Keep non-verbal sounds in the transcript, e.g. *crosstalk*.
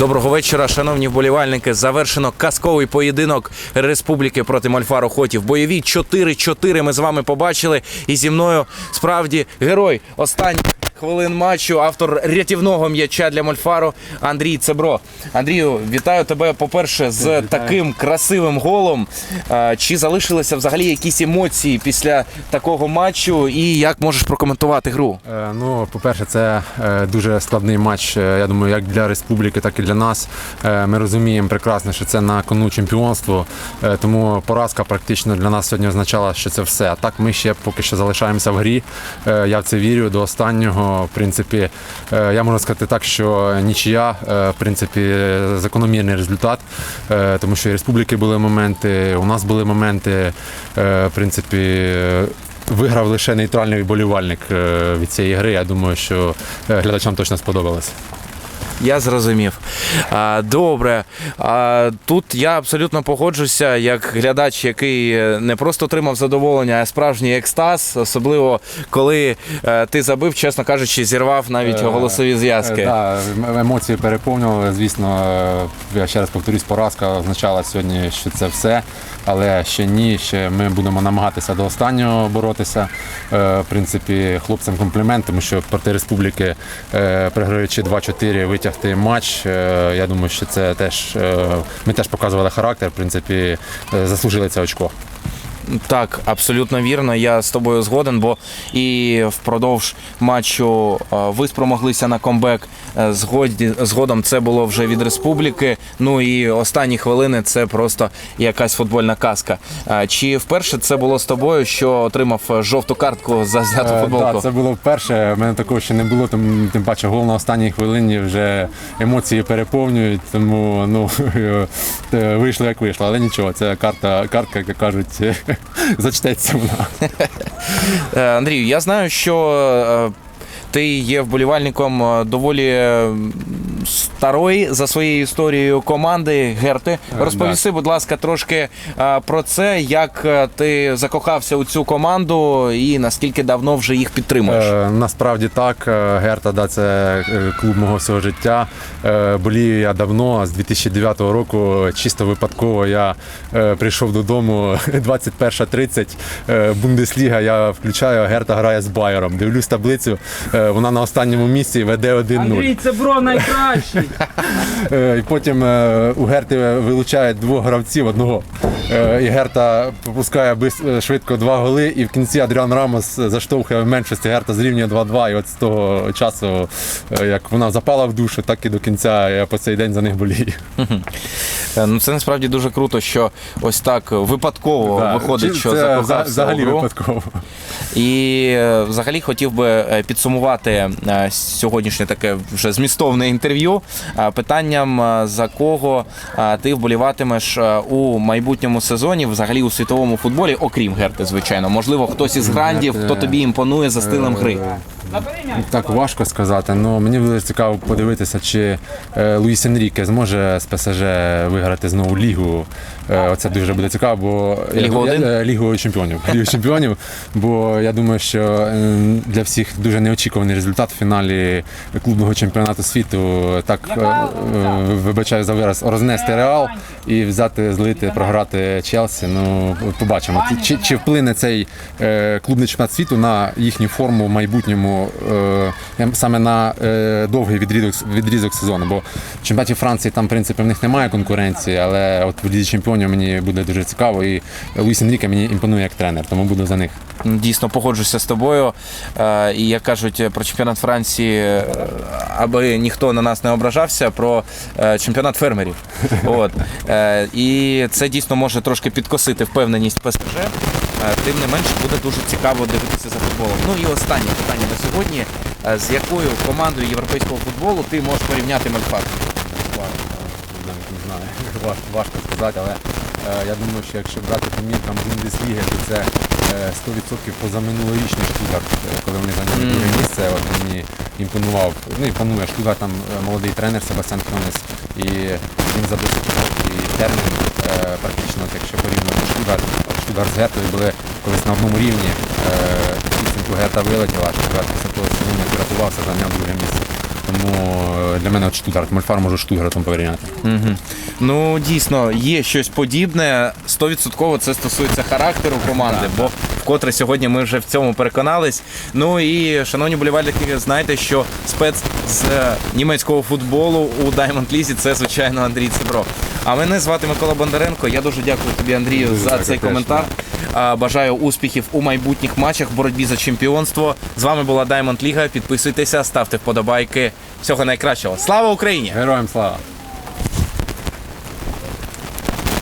Доброго вечора, шановні вболівальники. Завершено казковий поєдинок Республіки проти Мальфару Хотів. Бойові 4-4 ми з вами побачили. І зі мною справді герой останніх хвилин матчу, автор рятівного м'яча для Мольфару Андрій Цебро. Андрію, вітаю тебе, по-перше, з таким красивим голом. Чи залишилися взагалі якісь емоції після такого матчу? І як можеш прокоментувати гру? Е, Ну, по-перше, це е, дуже складний матч. е, Я думаю, як для республіки, так і для нас. Ми розуміємо прекрасно, що це на кону чемпіонство. Тому поразка практично для нас сьогодні означала, що це все. А так ми ще поки що залишаємося в грі. Я в це вірю до останнього. В принципі, е, я можу сказати так, що нічия, е, в принципі, закономірний результат, Е, тому що і республіки були моменти, у нас були моменти. В принципі, Виграв лише нейтральний вболівальник від цієї гри. Я думаю, що глядачам точно сподобалось. Я зрозумів. Добре. Тут я абсолютно погоджуся, як глядач, який е, не просто отримав задоволення, а справжній екстаз, особливо коли е, ти забив, чесно кажучи, зірвав навіть Е, голосові зв'язки. Е, да, ем- емоції переповнювали. Звісно, я ще раз повторюсь, поразка означала сьогодні, що це все. Але ще ні, ще ми будемо намагатися до останнього боротися. В принципі, хлопцям комплімент, тому що проти республіки, програючи 2-4, витягти матч. е, Я думаю, що це теж е, ми теж показували характер. В принципі, е, заслужили це очко. Так, абсолютно вірно. Я з тобою згоден, бо і впродовж матчу е, ви спромоглися на комбек. Е, Згоді, згодом це було вже від республіки. Ну і останні хвилини це просто якась футбольна казка. Е, Чи вперше це було з тобою, що отримав жовту картку за зняту футболку? Да, це було вперше. У мене такого ще не було. Тим, тим паче гол на останній хвилині вже емоції переповнюють. Тому ну *laughs* вийшло як вийшло. Але нічого, це карта, картка, як кажуть, *laughs* зачтеться вона. *laughs* Е, Андрію, я знаю, що е, ти є вболівальником е, доволі старої за своєю історією команди Герти. Розповіси, будь ласка, трошки е, про це, як е, ти закохався у цю команду і наскільки давно вже їх підтримуєш. Е, насправді так. Е, Герта, да, це е, клуб мого всього життя. Е, болію я давно, з 2009 року. Чисто випадково я е, прийшов додому *laughs* 21.30. е, Бундесліга. Я включаю, Герта грає з Байером. Дивлюсь таблицю. е, Вона на останньому місці веде 1-0. Андрій, це бро найкращий. *laughs* Е, І потім е, у Герти вилучають двох гравців одного. Е, І Герта пропускає швидко два голи, і в кінці Адріан Рамос заштовхує в меншості. Герта зрівнює 2-2. І от з того часу, як вона запала в душу, так і до кінця я по цей день за них болію. *laughs* Е, Ну це насправді дуже круто, що ось так випадково Да, виходить, що це закохався взагалі у гру. випадково. І е, взагалі хотів би е, підсумувати сьогоднішнє таке вже змістовне інтерв'ю питанням, за кого ти вболіватимеш у майбутньому сезоні, взагалі у світовому футболі, окрім Герти, звичайно. Можливо, хтось із грандів, хто тобі імпонує за стилем гри. Так важко сказати. Ну мені буде цікаво подивитися, чи е, Луїс Енріке зможе з ПСЖ виграти знову лігу. Е, Оце дуже буде цікаво, бо Лігу думаю, один? е, лігу чемпіонів. *laughs* Лігу чемпіонів. Бо я думаю, що для всіх дуже неочікуваний результат в фіналі клубного чемпіонату світу. Так вибачаю за вираз, рознести реал і взяти, злити, програти Челсі. Ну побачимо. Чи, чи вплине цей клубний чемпіонат світу на їхню форму в майбутньому е, саме на е, довгий відрізок, відрізок сезону? Бо в чемпіонаті Франції там, в принципі, в них немає конкуренції, але от в Лізі чемпіонів мені буде дуже цікаво. І Луїс Енріке мені імпонує як тренер, тому буду за них. Дійсно погоджуся з тобою. Е, І як кажуть про чемпіонат Франції, е, аби ніхто на нас не ображався, про е, чемпіонат фермерів. *laughs* От. Е, І це дійсно може трошки підкосити впевненість ПСЖ. Е, Тим не менше буде дуже цікаво дивитися за футболом. Ну і останнє питання на сьогодні. Е, З якою командою європейського футболу ти можеш порівняти Мальфар? Навіть не знаю, важко, важко сказати, але е, я думаю, що якщо брати по міркам Бундесліги, то це е, 100% позаминулорічний Штутгарт, коли вони зайняли друге місце. От мені імпонував, ну імпонує Штутгарт, там молодий тренер Себастьян Кронес, і він за досить короткий термін, е, практично, якщо порівняти Штутгарт, Штутгарт з Гетою були колись на одному рівні. Е, підсумку Гета вилетіла, а після того врятувався, зайняв друге місце. тому е, для мене Штутгарт, Мольфар можу Штутгартом порівняти. Ну, дійсно, є щось подібне. 100% це стосується характеру команди, бо вкотре сьогодні ми вже в цьому переконались. Ну і, шановні болівальники, знаєте, що спец з німецького футболу у Diamond Лізі це, звичайно, Андрій Цибро. А мене звати Микола Бондаренко. Я дуже дякую тобі, Андрію, Дуже за цей коментар. Бажаю успіхів у майбутніх матчах боротьбі за чемпіонство. З вами була Diamond Ліга. Підписуйтеся, ставте вподобайки. Всього найкращого. Слава Україні! Героям слава!